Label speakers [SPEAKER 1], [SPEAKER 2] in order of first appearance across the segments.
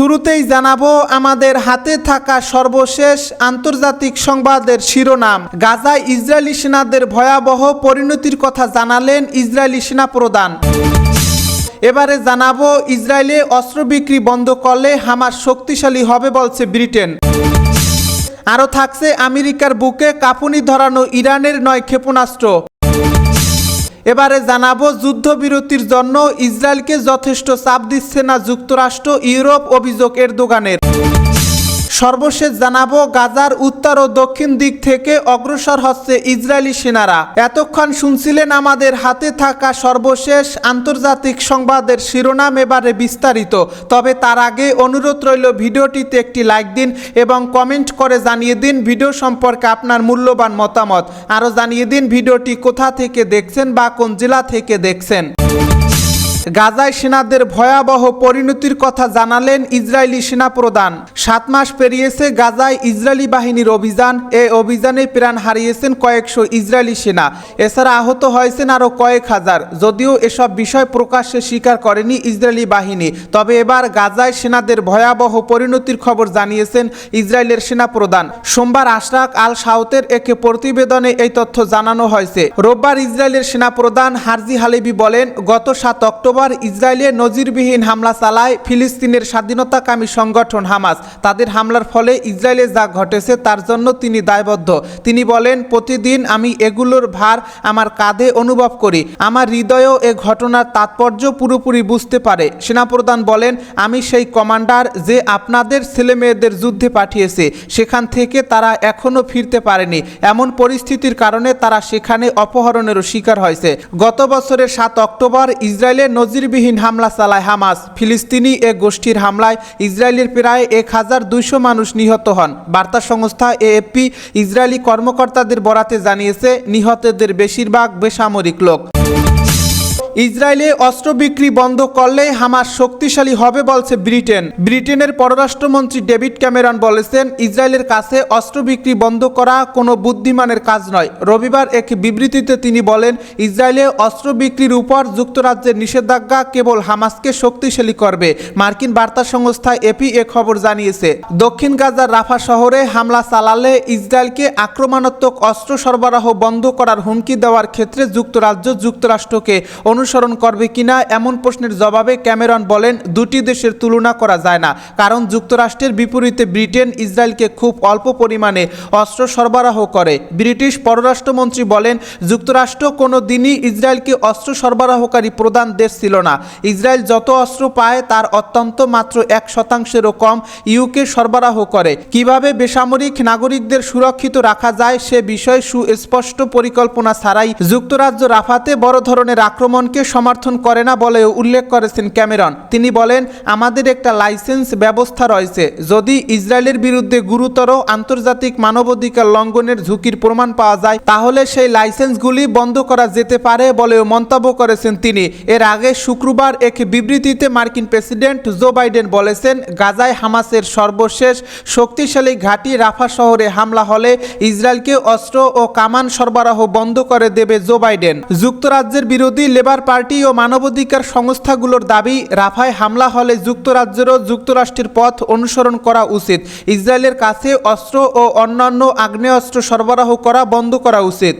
[SPEAKER 1] শুরুতেই জানাবো আমাদের হাতে থাকা সর্বশেষ আন্তর্জাতিক সংবাদের শিরোনাম গাজায় ইসরায়েলি সেনাদের ভয়াবহ পরিণতির কথা জানালেন ইসরায়েলি সেনা প্রধান এবারে জানাবো ইসরায়েলে অস্ত্র বিক্রি বন্ধ করলে হামার শক্তিশালী হবে বলছে ব্রিটেন আরও থাকছে আমেরিকার বুকে কাঁপুনি ধরানো ইরানের নয় ক্ষেপণাস্ত্র এবারে জানাবো যুদ্ধবিরতির জন্য ইসরায়েলকে যথেষ্ট চাপ দিচ্ছে না যুক্তরাষ্ট্র ইউরোপ অভিযোগ এর দোকানের সর্বশেষ জানাবো গাজার উত্তর ও দক্ষিণ দিক থেকে অগ্রসর হচ্ছে ইসরায়েলি সেনারা এতক্ষণ শুনছিলেন আমাদের হাতে থাকা সর্বশেষ আন্তর্জাতিক সংবাদের শিরোনাম এবারে বিস্তারিত তবে তার আগে অনুরোধ রইল ভিডিওটিতে একটি লাইক দিন এবং কমেন্ট করে জানিয়ে দিন ভিডিও সম্পর্কে আপনার মূল্যবান মতামত আরও জানিয়ে দিন ভিডিওটি কোথা থেকে দেখছেন বা কোন জেলা থেকে দেখছেন গাজায় সেনাদের ভয়াবহ পরিণতির কথা জানালেন ইসরায়েলি সেনাপ্রধান সাত মাস পেরিয়েছে গাজায় ইসরায়েলি বাহিনীর অভিযান এ অভিযানে প্রাণ হারিয়েছেন কয়েকশো ইসরায়েলি সেনা এছাড়া আহত হয়েছেন আরও কয়েক হাজার যদিও এসব বিষয় প্রকাশ্যে স্বীকার করেনি ইসরায়েলি বাহিনী তবে এবার গাজায় সেনাদের ভয়াবহ পরিণতির খবর জানিয়েছেন ইসরায়েলের সেনাপ্রধান সোমবার আশরাক আল সাউতের একে প্রতিবেদনে এই তথ্য জানানো হয়েছে রোববার ইসরায়েলের সেনাপ্রধান হারজি হালেবি বলেন গত সাত অক্টোবর আবার ইসরায়েলে নজিরবিহীন হামলা চালায় ফিলিস্তিনের স্বাধীনতাকামী সংগঠন হামাস তাদের হামলার ফলে ইসরায়েলে যা ঘটেছে তার জন্য তিনি দায়বদ্ধ তিনি বলেন প্রতিদিন আমি এগুলোর ভার আমার কাঁধে অনুভব করি আমার হৃদয়ও এ ঘটনার তাৎপর্য পুরোপুরি বুঝতে পারে সেনাপ্রধান বলেন আমি সেই কমান্ডার যে আপনাদের ছেলেমেয়েদের যুদ্ধে পাঠিয়েছে সেখান থেকে তারা এখনও ফিরতে পারেনি এমন পরিস্থিতির কারণে তারা সেখানে অপহরণেরও শিকার হয়েছে গত বছরের সাত অক্টোবর ইসরায়েলের নজিরবিহীন হামলা চালায় হামাস ফিলিস্তিনি এ গোষ্ঠীর হামলায় ইসরায়েলের প্রায় এক হাজার দুইশো মানুষ নিহত হন বার্তা সংস্থা এএফপি ইসরায়েলি কর্মকর্তাদের বরাতে জানিয়েছে নিহতদের বেশিরভাগ বেসামরিক লোক ইসরায়েলে অস্ত্র বিক্রি বন্ধ করলে হামাস শক্তিশালী হবে বলছে ব্রিটেন ব্রিটেনের পররাষ্ট্রমন্ত্রী ডেভিড ক্যামেরন বলেছেন ইসরায়েলের কাছে অস্ত্র বিক্রি বন্ধ করা কোনো বুদ্ধিমানের কাজ নয় রবিবার এক বিবৃতিতে তিনি বলেন ইসরায়েলে অস্ত্র বিক্রির উপর যুক্তরাজ্যের নিষেধাজ্ঞা কেবল হামাসকে শক্তিশালী করবে মার্কিন বার্তা সংস্থা এপি এ খবর জানিয়েছে দক্ষিণ গাজার রাফা শহরে হামলা চালালে ইসরায়েলকে আক্রমণাত্মক অস্ত্র সরবরাহ বন্ধ করার হুমকি দেওয়ার ক্ষেত্রে যুক্তরাজ্য যুক্তরাষ্ট্রকে অনু অনুসরণ করবে কিনা এমন প্রশ্নের জবাবে ক্যামেরন বলেন দুটি দেশের তুলনা করা যায় না কারণ যুক্তরাষ্ট্রের বিপরীতে ব্রিটেন ইসরায়েলকে খুব অল্প পরিমাণে অস্ত্র সরবরাহ করে ব্রিটিশ পররাষ্ট্রমন্ত্রী বলেন যুক্তরাষ্ট্র কোনো দিনই ইসরায়েলকে অস্ত্র সরবরাহকারী প্রধান দেশ ছিল না ইসরায়েল যত অস্ত্র পায় তার অত্যন্ত মাত্র এক শতাংশেরও কম ইউকে সরবরাহ করে কিভাবে বেসামরিক নাগরিকদের সুরক্ষিত রাখা যায় সে বিষয়ে সুস্পষ্ট পরিকল্পনা ছাড়াই যুক্তরাজ্য রাফাতে বড় ধরনের আক্রমণ আন্দোলনকে সমর্থন করে না বলে উল্লেখ করেছেন ক্যামেরন তিনি বলেন আমাদের একটা লাইসেন্স ব্যবস্থা রয়েছে যদি ইসরায়েলের বিরুদ্ধে গুরুতর আন্তর্জাতিক মানবাধিকার লঙ্ঘনের ঝুঁকির প্রমাণ পাওয়া যায় তাহলে সেই লাইসেন্সগুলি বন্ধ করা যেতে পারে বলেও মন্তব্য করেছেন তিনি এর আগে শুক্রবার এক বিবৃতিতে মার্কিন প্রেসিডেন্ট জো বাইডেন বলেছেন গাজায় হামাসের সর্বশেষ শক্তিশালী ঘাঁটি রাফা শহরে হামলা হলে ইসরায়েলকে অস্ত্র ও কামান সরবরাহ বন্ধ করে দেবে জো বাইডেন যুক্তরাজ্যের বিরোধী লেবার অধিকার পার্টি ও মানবাধিকার সংস্থাগুলোর দাবি রাফায় হামলা হলে যুক্তরাজ্যেরও যুক্তরাষ্ট্রের পথ অনুসরণ করা উচিত ইসরায়েলের কাছে অস্ত্র ও অন্যান্য আগ্নেয়াস্ত্র সরবরাহ করা বন্ধ করা উচিত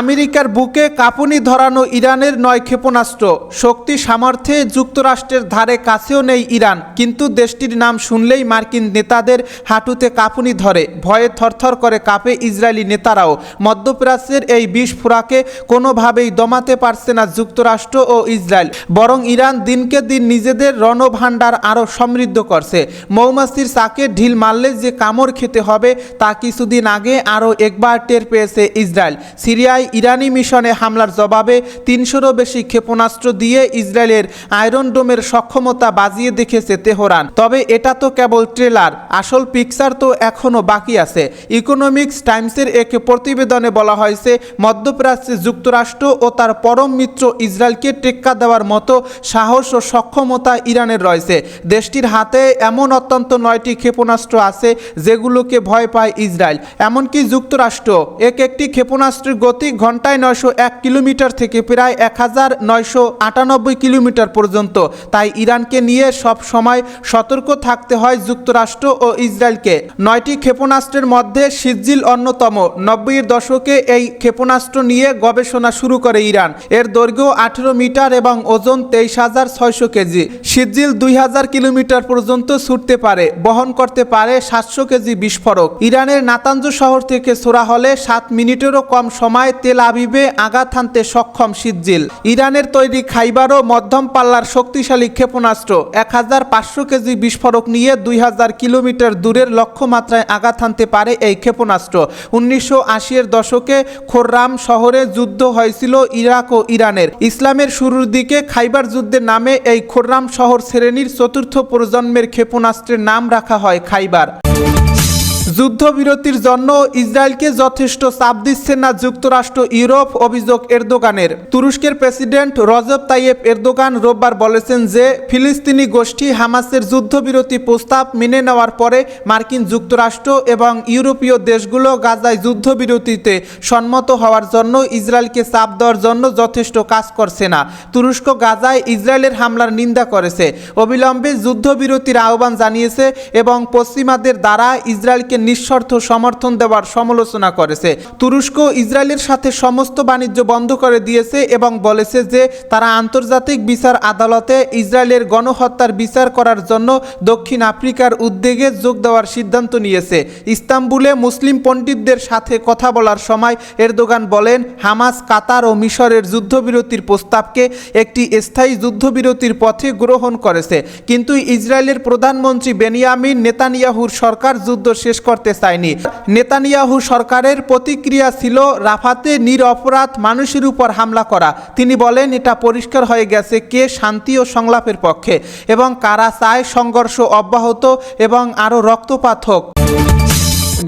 [SPEAKER 1] আমেরিকার বুকে কাঁপুনি ধরানো ইরানের নয় ক্ষেপণাস্ত্র শক্তি সামর্থ্যে যুক্তরাষ্ট্রের ধারে কাছেও নেই ইরান কিন্তু দেশটির নাম শুনলেই মার্কিন নেতাদের হাঁটুতে কাঁপুনি ধরে ভয়ে থরথর করে কাঁপে ইসরায়েলি নেতারাও মধ্যপ্রাচ্যের এই বিষ ফোরাকে কোনোভাবেই দমাতে পারছে না যুক্তরাষ্ট্র ও ইসরায়েল বরং ইরান দিনকে দিন নিজেদের রণভাণ্ডার আরও সমৃদ্ধ করছে মৌমাছির চাকে ঢিল মারলে যে কামড় খেতে হবে তা কিছুদিন আগে আরও একবার টের পেয়েছে ইসরায়েল সিরিয়া সিরিয়ায় ইরানি মিশনে হামলার জবাবে তিনশোরও বেশি ক্ষেপণাস্ত্র দিয়ে ইসরায়েলের আয়রন ডোমের সক্ষমতা বাজিয়ে দেখেছে তেহরান তবে এটা তো কেবল ট্রেলার আসল পিকচার তো এখনও বাকি আছে ইকোনমিক্স টাইমসের এক প্রতিবেদনে বলা হয়েছে মধ্যপ্রাচ্যে যুক্তরাষ্ট্র ও তার পরম মিত্র ইসরায়েলকে টেক্কা দেওয়ার মতো সাহস ও সক্ষমতা ইরানের রয়েছে দেশটির হাতে এমন অত্যন্ত নয়টি ক্ষেপণাস্ত্র আছে যেগুলোকে ভয় পায় ইসরায়েল এমনকি যুক্তরাষ্ট্র এক একটি ক্ষেপণাস্ত্রের গতি প্রতি ঘন্টায় নয়শো এক কিলোমিটার থেকে প্রায় এক হাজার নয়শো আটানব্বই কিলোমিটার পর্যন্ত তাই ইরানকে নিয়ে সব সময় সতর্ক থাকতে হয় যুক্তরাষ্ট্র ও ইসরায়েলকে নয়টি ক্ষেপণাস্ত্রের মধ্যে সিজিল অন্যতম নব্বইয়ের দশকে এই ক্ষেপণাস্ত্র নিয়ে গবেষণা শুরু করে ইরান এর দৈর্ঘ্য আঠেরো মিটার এবং ওজন তেইশ হাজার ছয়শো কেজি সিজিল দুই হাজার কিলোমিটার পর্যন্ত ছুটতে পারে বহন করতে পারে সাতশো কেজি বিস্ফোরক ইরানের নাতাঞ্জ শহর থেকে ছোড়া হলে সাত মিনিটেরও কম সময় তেল আবিবে আঘাত হানতে সক্ষম সিজ্জিল ইরানের তৈরি খাইবারও মধ্যম পাল্লার শক্তিশালী ক্ষেপণাস্ত্র এক হাজার পাঁচশো কেজি বিস্ফোরক নিয়ে দুই হাজার কিলোমিটার দূরের লক্ষ্যমাত্রায় আঘাত হানতে পারে এই ক্ষেপণাস্ত্র উনিশশো আশির দশকে খোর্রাম শহরে যুদ্ধ হয়েছিল ইরাক ও ইরানের ইসলামের শুরুর দিকে খাইবার যুদ্ধের নামে এই খোর্রাম শহর শ্রেণীর চতুর্থ প্রজন্মের ক্ষেপণাস্ত্রের নাম রাখা হয় খাইবার যুদ্ধবিরতির জন্য ইসরায়েলকে যথেষ্ট চাপ দিচ্ছেন না যুক্তরাষ্ট্র ইউরোপ অভিযোগ এরদোগানের তুরস্কের প্রেসিডেন্ট রজব তাইয়েব এরদোগান রোববার বলেছেন যে ফিলিস্তিনি গোষ্ঠী হামাসের যুদ্ধবিরতি প্রস্তাব মেনে নেওয়ার পরে মার্কিন যুক্তরাষ্ট্র এবং ইউরোপীয় দেশগুলো গাজায় যুদ্ধবিরতিতে সম্মত হওয়ার জন্য ইসরায়েলকে চাপ দেওয়ার জন্য যথেষ্ট কাজ করছে না তুরস্ক গাজায় ইসরায়েলের হামলার নিন্দা করেছে অবিলম্বে যুদ্ধবিরতির আহ্বান জানিয়েছে এবং পশ্চিমাদের দ্বারা ইসরায়েলকে ইসরায়েলকে নিঃস্বার্থ সমর্থন দেওয়ার সমালোচনা করেছে তুরস্ক ইসরায়েলের সাথে সমস্ত বাণিজ্য বন্ধ করে দিয়েছে এবং বলেছে যে তারা আন্তর্জাতিক বিচার আদালতে ইসরায়েলের গণহত্যার বিচার করার জন্য দক্ষিণ আফ্রিকার উদ্যোগে যোগ দেওয়ার সিদ্ধান্ত নিয়েছে ইস্তাম্বুলে মুসলিম পণ্ডিতদের সাথে কথা বলার সময় এরদোগান বলেন হামাস কাতার ও মিশরের যুদ্ধবিরতির প্রস্তাবকে একটি স্থায়ী যুদ্ধবিরতির পথে গ্রহণ করেছে কিন্তু ইসরায়েলের প্রধানমন্ত্রী বেনিয়ামিন নেতানিয়াহুর সরকার যুদ্ধ শেষ করতে চায়নি নেতানিয়াহু সরকারের প্রতিক্রিয়া ছিল রাফাতে নিরপরাধ মানুষের উপর হামলা করা তিনি বলেন এটা পরিষ্কার হয়ে গেছে কে শান্তি ও সংলাপের পক্ষে এবং কারা চায় সংঘর্ষ অব্যাহত এবং আরও রক্তপাত হোক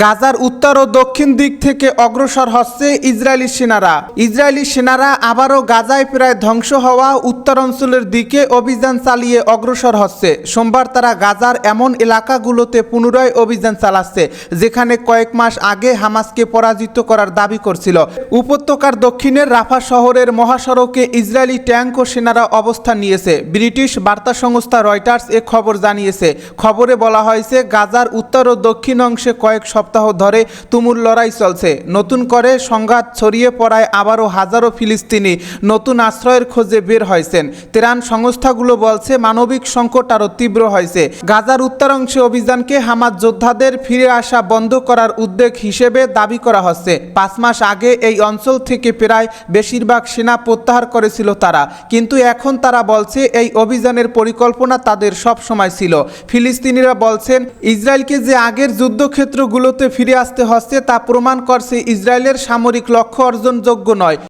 [SPEAKER 1] গাজার উত্তর ও দক্ষিণ দিক থেকে অগ্রসর হচ্ছে ইসরায়েলি সেনারা ইসরায়েলি সেনারা আবারও গাজায় প্রায় ধ্বংস হওয়া উত্তর অঞ্চলের দিকে অভিযান চালিয়ে অগ্রসর হচ্ছে সোমবার তারা গাজার এমন এলাকাগুলোতে পুনরায় অভিযান চালাচ্ছে যেখানে কয়েক মাস আগে হামাসকে পরাজিত করার দাবি করছিল উপত্যকার দক্ষিণের রাফা শহরের মহাসড়কে ইসরায়েলি ট্যাঙ্ক ও সেনারা অবস্থান নিয়েছে ব্রিটিশ বার্তা সংস্থা রয়টার্স এ খবর জানিয়েছে খবরে বলা হয়েছে গাজার উত্তর ও দক্ষিণ অংশে কয়েক সপ্তাহ ধরে তুমুল লড়াই চলছে নতুন করে সংঘাত ছড়িয়ে পড়ায় আবারও হাজারো ফিলিস্তিনি নতুন আশ্রয়ের খোঁজে বের হয়েছেন ত্রাণ সংস্থাগুলো বলছে মানবিক সংকট আরও তীব্র হয়েছে গাজার উত্তরাংশে অভিযানকে হামাজ যোদ্ধাদের ফিরে আসা বন্ধ করার উদ্যোগ হিসেবে দাবি করা হচ্ছে পাঁচ মাস আগে এই অঞ্চল থেকে প্রায় বেশিরভাগ সেনা প্রত্যাহার করেছিল তারা কিন্তু এখন তারা বলছে এই অভিযানের পরিকল্পনা তাদের সব সময় ছিল ফিলিস্তিনিরা বলছেন ইসরায়েলকে যে আগের যুদ্ধক্ষেত্রগুলো এগুলোতে ফিরে আসতে হচ্ছে তা প্রমাণ করছে ইসরায়েলের সামরিক লক্ষ্য অর্জন যোগ্য নয়